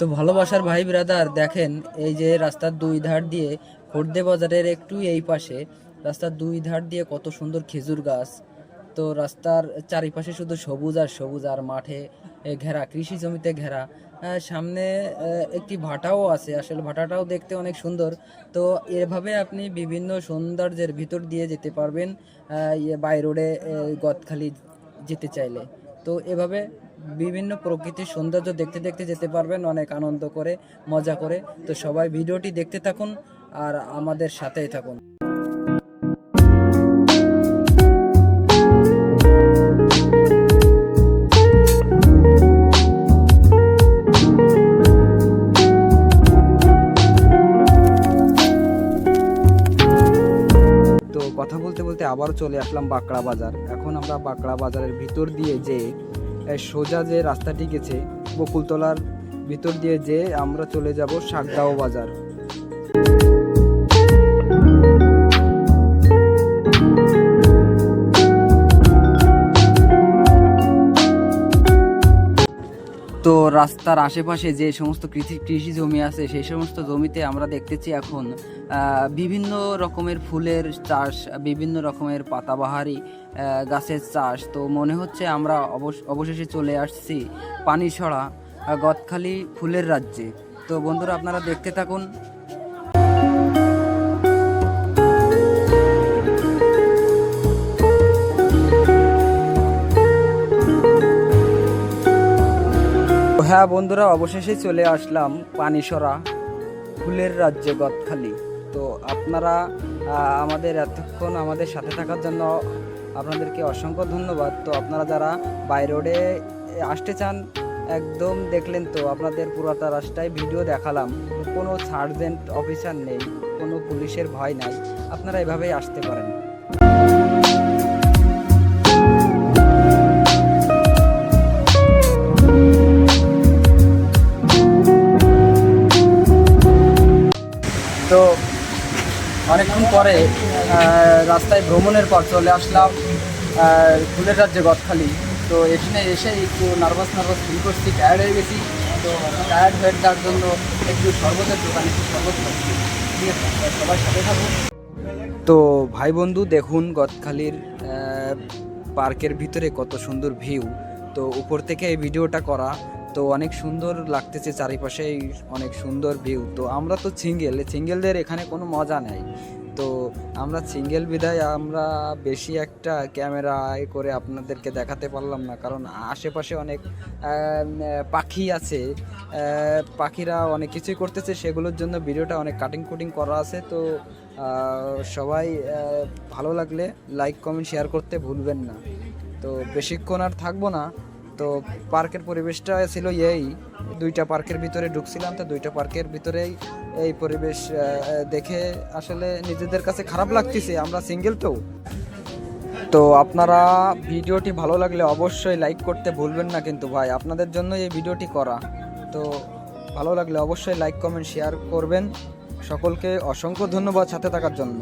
তো ভালোবাসার ভাই ব্রাদার দেখেন, এই যে রাস্তার দুই ধার দিয়ে খর্দে বাজারের একটু এই পাশে, রাস্তার দুই ধার দিয়ে কত সুন্দর খেজুর গাছ। তো রাস্তার চারিপাশে শুধু সবুজ আর সবুজ, আর মাঠে ঘেরা, কৃষি জমিতে ঘেরা। সামনে একটি ভাটাও আছে, আসলে ভাটাটাও দেখতে অনেক সুন্দর। তো এভাবে আপনি বিভিন্ন সৌন্দর্যের ভিতর দিয়ে যেতে পারবেন বাই রোডে গদখালি যেতে চাইলে। তো এভাবে বিভিন্ন প্রকৃতির সৌন্দর্য দেখতে দেখতে যেতে পারবেন, অনেক আনন্দ করে, মজা করে। তো সবাই ভিডিওটি দেখতে থাকুন আর আমাদের সাথেই থাকুন। কথা বলতে বলতে আবারও চলে আসলাম বাঁকড়া বাজার। এখন আমরা বাঁকড়া বাজারের ভিতর দিয়ে যে এ, সোজা যে রাস্তাটি গেছে বকুলতলার ভিতর দিয়ে যে আমরা চলে যাব শাকদাও বাজার। রাস্তার আশেপাশে যে সমস্ত কৃষি কৃষি জমি আছে, সেই সমস্ত জমিতে আমরা দেখতেছি এখন বিভিন্ন রকমের ফুলের চাষ, বিভিন্ন রকমের পাতাবাহারি গাছের চাষ। তো মনে হচ্ছে আমরা অবশ- অবশেষে চলে আসছি পানি ছড়া গদখালি ফুলের রাজ্যে। তো বন্ধুরা, আপনারা দেখতে থাকুন। হ্যাঁ বন্ধুরা, অবশেষে চলে আসলাম পানিসরা ফুলের রাজ্যে গদখালি। তো আপনারা আমাদের এতক্ষণ আমাদের সাথে থাকার জন্য আপনাদেরকে অসংখ্য ধন্যবাদ। তো আপনারা যারা বাই রোডে আসতে চান, একদম দেখলেন তো আপনাদের পুরাটা রাস্তায় ভিডিও দেখালাম। কোনো সার্জেন্ট অফিসার নেই, কোনো পুলিশের ভয় নাই। আপনারা এভাবেই আসতে পারেন। তো অনেকক্ষণ পরে রাস্তায় ভ্রমণের পর চলে আসলাম ফুলের রাজ্যে গদখালি। তো এখানে এসে একটু নার্ভাস নার্ভাস ফিল করছি টায়ার্ড হয়ে গেছি। তো টায়ার্ড হয়ে যাওয়ার জন্য একটু শরবতের দোকানে একটু শরবত ঠিক আছে সবাই সাথে থাকুন তো ভাই বন্ধু, দেখুন গদখালির পার্কের ভিতরে কত সুন্দর ভিউ তো উপর থেকে এই ভিডিওটা করা তো অনেক সুন্দর লাগতেছে চারিপাশেই, অনেক সুন্দর ভিউ তো আমরা তো সিঙ্গেল সিঙ্গেলদের এখানে কোনো মজা নেই। তো আমরা সিঙ্গেল বিদায়, আমরা বেশি একটা ক্যামেরায় করে আপনাদেরকে দেখাতে পারলাম না, কারণ আশেপাশে অনেক পাখি আছে। পাখিরা অনেক কিছুই করতেছে, সেগুলোর জন্য ভিডিওটা অনেক কাটিং কুটিং করা আছে। তো সবাই ভালো লাগলে লাইক কমেন্ট শেয়ার করতে ভুলবেন না। তো বেশিক্ষণ আর থাকব না। তো পার্কের পরিবেশটা ছিল এই। দুইটা পার্কের ভিতরে ঢুকছিলাম, তো দুইটা পার্কের ভিতরেই এই পরিবেশ দেখে আসলে নিজেদের কাছে খারাপ লাগতেছে, আমরা সিঙ্গেল তো। তো আপনারা ভিডিওটি ভালো লাগলে অবশ্যই লাইক করতে ভুলবেন না কিন্তু ভাই, আপনাদের জন্য এই ভিডিওটি করা। তো ভালো লাগলে অবশ্যই লাইক, কমেন্ট, শেয়ার করবেন। সকলকে অসংখ্য ধন্যবাদ সাথে থাকার জন্য।